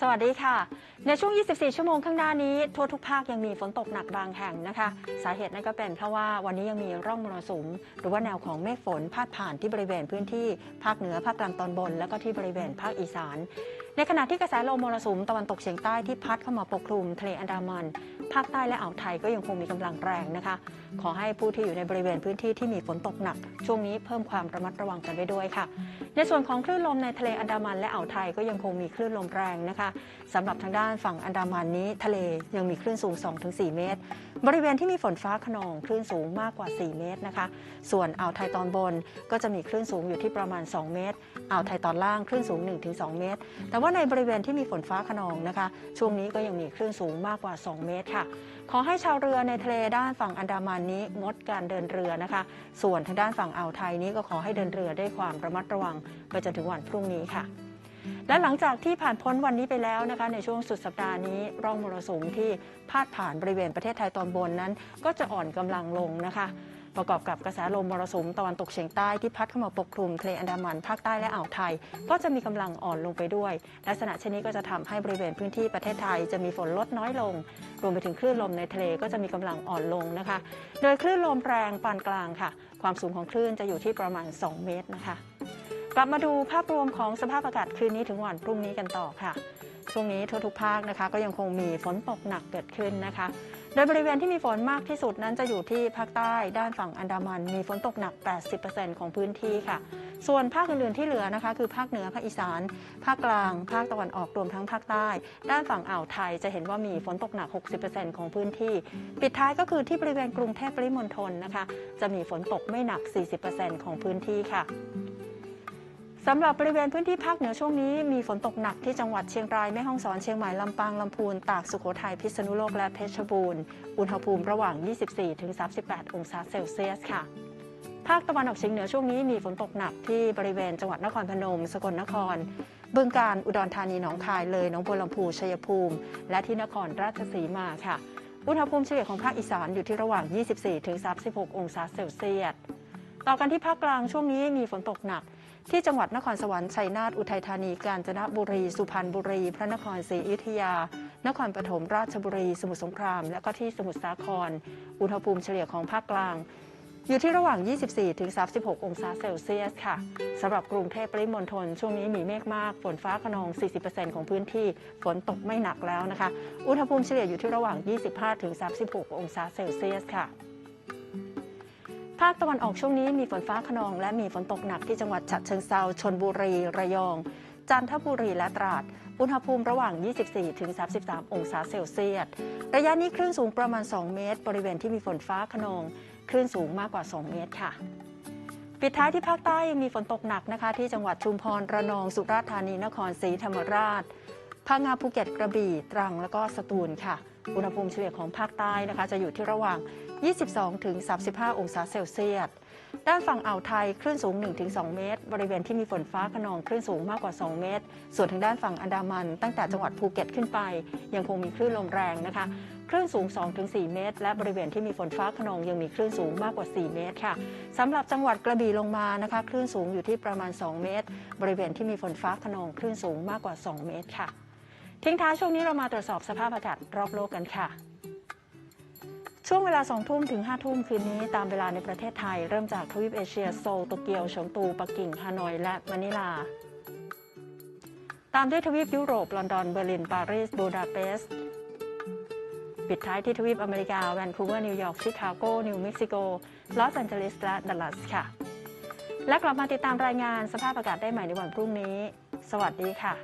สวัสดีค่ะ ในช่วง 24 ชั่วโมงข้างหน้านี้ ทั่วทุกภาคยังมีฝนตกหนักบางแห่งนะคะ สาเหตุนั่นก็เป็นเพราะว่าวันนี้ยังมีร่องมรสุม หรือว่าแนวของเมฆฝนพาดผ่านที่บริเวณพื้นที่ภาคเหนือภาคกลางตอนบน แล้วก็ที่บริเวณภาคอีสาน ในขณะที่กระแสลมมรสุมตะวันตกเฉียงใต้ที่พัดเข้ามาปกคลุมทะเลอันดามัน ภาคใต้และอ่าวไทยก็ยังคงมีกำลังแรงนะคะ ขอให้ผู้ที่อยู่ในบริเวณพื้นที่ที่มีฝนตกหนัก ช่วงนี้เพิ่มความระมัดระวังกันไว้ด้วยค่ะ ในส่วนของคลื่นลมในทะเลอันดามันและอ่าวไทยก็ยังคงมีคลื่นลมแรงนะคะสำหรับทางด้านฝั่งอันดามันนี้ทะเลยังมีคลื่นสูง 2-4 เมตร บริเวณที่มีฝนฟ้าขนองคลื่นสูงมากกว่า 4 เมตรนะคะ ส่วนอ่าวไทยตอนบนก็จะมีคลื่นสูงอยู่ที่ประมาณ 2 เมตร อ่าวไทยตอนล่างคลื่นสูง 1-2 เมตร แต่ว่าในบริเวณที่มีฝนฟ้าขนองนะคะ ช่วงนี้ก็ยังมีคลื่นสูงมากกว่า 2 เมตรค่ะ ขอให้ชาวเรือในทะเลด้านฝั่งอันดามันนี้งดการเดินเรือนะคะ ส่วนทางด้านฝั่งอ่าวไทยนี้ก็ขอให้เดินเรือด้วยความระมัดระวังไปจนถึงวันพรุ่งนี้ค่ะ และหลังจากที่ผ่านพ้นวันนี้ไปแล้วนะคะในช่วงสุดสัปดาห์นี้ร่องมรสุมที่พาดผ่านบริเวณประเทศไทยตอนบนนั้น ก็จะอ่อนกำลังลงนะคะ ประกอบกับกระแสลมมรสุมตะวันตกเฉียงใต้ที่พัดเข้ามาปกคลุมทะเลอันดามันภาคใต้และอ่าวไทย ก็จะมีกำลังอ่อนลงไปด้วย ลักษณะเช่นนี้ก็จะทำให้บริเวณพื้นที่ประเทศไทยจะมีฝนลดน้อยลง รวมไปถึงคลื่นลมในทะเลก็จะมีกำลังอ่อนลงนะคะ โดยคลื่นลมแรงปานกลางค่ะ ความสูงของคลื่นจะอยู่ที่ประมาณ 2 เมตรนะคะ กลับมาดูภาพรวมของสภาพอากาศคืนนี้ถึงวันพรุ่งนี้กันต่อค่ะ ช่วงนี้ทั่วทุกภาคนะคะ ก็ยังคงมีฝนตกหนักเกิดขึ้นนะคะ โดยบริเวณที่มีฝนมากที่สุดนั้นจะอยู่ที่ภาคใต้ด้านฝั่งอันดามัน มีฝนตกหนัก 80%ของพื้นที่ค่ะ ส่วนภาคอื่นๆที่เหลือนะคะ คือภาคเหนือภาคอีสาน ภาคกลาง ภาคตะวันออกรวมทั้งภาคใต้ ด้านฝั่งอ่าวไทยจะเห็นว่ามีฝนตกหนัก 60%ของพื้นที่ ปิดท้ายก็คือที่บริเวณกรุงเทพปริมณฑลนะคะ จะมีฝนตกไม่หนัก 40%ของพื้นที่ค่ะ สำหรับบริเวณพื้นที่ภาคเหนือช่วงนี้มีฝนตกหนักที่จังหวัดเชียงรายแม่ฮ่องสอนเชียงใหม่ลำปางลำพูนตากสุโขทัยพิษณุโลกและเพชรบูรณ์อุณหภูมิระหว่าง 24-38 องศาเซลเซียสค่ะ ภาคตะวันออกเฉียงเหนือช่วงนี้มีฝนตกหนักที่บริเวณจังหวัดนครพนม สกลนคร บึงกาฬอุดรธานีหนองคายเลยหนองบัวลำพูชัยภูมิ และที่นครราชสีมาค่ะ อุณหภูมิเฉลี่ยของภาคอีสานอยู่ที่ระหว่าง 24-36 องศาเซลเซียสต่อกันที่ภาคกลางช่วงนี้มีฝนตกหนัก ที่จังหวัดนครสวรรค์ชัยนาทอุทัยธานี กาญจนบุรี สุพรรณบุรี พระนครศรีอยุธยา นครปฐมราชบุรี สมุทรสงคราม และก็ที่สมุทรสาคร อุณหภูมิเฉลี่ยของภาคกลาง อยู่ที่ระหว่าง 24-36 องศาเซลเซียสค่ะสำหรับกรุงเทพปริมณฑลช่วงนี้มีเมฆมาก ฝนฟ้าขนอง 40%ของพื้นที่ ฝนตกไม่หนักแล้วนะคะ อุณหภูมิเฉลี่ยอยู่ที่ระหว่าง 25-36 องศาเซลเซียสค่ะ ภาคตะวันออกช่วงนี้มีฝนฟ้าขนอง และมีฝนตกหนักที่จังหวัดฉะเชิงเซาชนบุรี ระยอง จันทบุรีและตราด อุณหภูมิระหว่าง 24-33 องศาเซลเซียส ระยะนี้คลื่นสูงประมาณ 2 เมตร บริเวณที่มีฝนฟ้าขนอง คลื่นสูงมากกว่า 2 เมตรค่ะ ปิดท้ายที่ภาคใต้ยังมีฝนตกหนักนะคะ ที่จังหวัดชุมพร ระนอง สุราษฎร์ธานี นครศรีธรรมราช พังงาภูเก็ต กระบี่ ตรัง แล้วก็สตูลค่ะ อุณหภูมิเฉลี่ยของภาคใต้นะคะจะอยู่ที่ระหว่าง 22-35 องศาเซลเซียส ด้านฝั่งอ่าวไทยคลื่นสูง 1-2 เมตร บริเวณที่มีฝนฟ้าขนองคลื่นสูงมากกว่า 2 เมตร ส่วนทางด้านฝั่งอันดามันตั้งแต่จังหวัดภูเก็ตขึ้นไป ยังคงมีคลื่นลมแรงนะคะคลื่นสูง 2-4 เมตร และบริเวณที่มีฝนฟ้าขนองยังมีคลื่นสูงมากกว่า 4 เมตรค่ะสำหรับจังหวัดกระบี่ลงมานะคะ คลื่นสูงอยู่ที่ประมาณ 2 เมตร บริเวณที่มีฝนฟ้าขนองคลื่นสูงมากกว่า 2 เมตรค่ะ ทิ้งท้ายช่วงนี้เรามาตรวจสอบสภาพอากาศรอบโลกกันค่ะ ช่วงเวลา 2 ทุ่มถึง 5 ทุ่มคืนนี้ ตามเวลาในประเทศไทย เริ่มจากทวีปเอเชียโซลโตเกียวเฉิงตูปักกิ่งฮานอย และมะนิลา ตามด้วยทวีปยุโรป ลอนดอน เบอร์ลิน ปารีส บูดาเปสต์ปิดท้ายที่ทวีปอเมริกา แวนคูเวอร์ นิวยอร์ก ชิคาโก นิวเม็กซิโก ลอสแอนเจลิส และดัลลัสค่ะ และกลับมาติดตามรายงานสภาพอากาศได้ใหม่ในวันพรุ่งนี้ สวัสดีค่ะ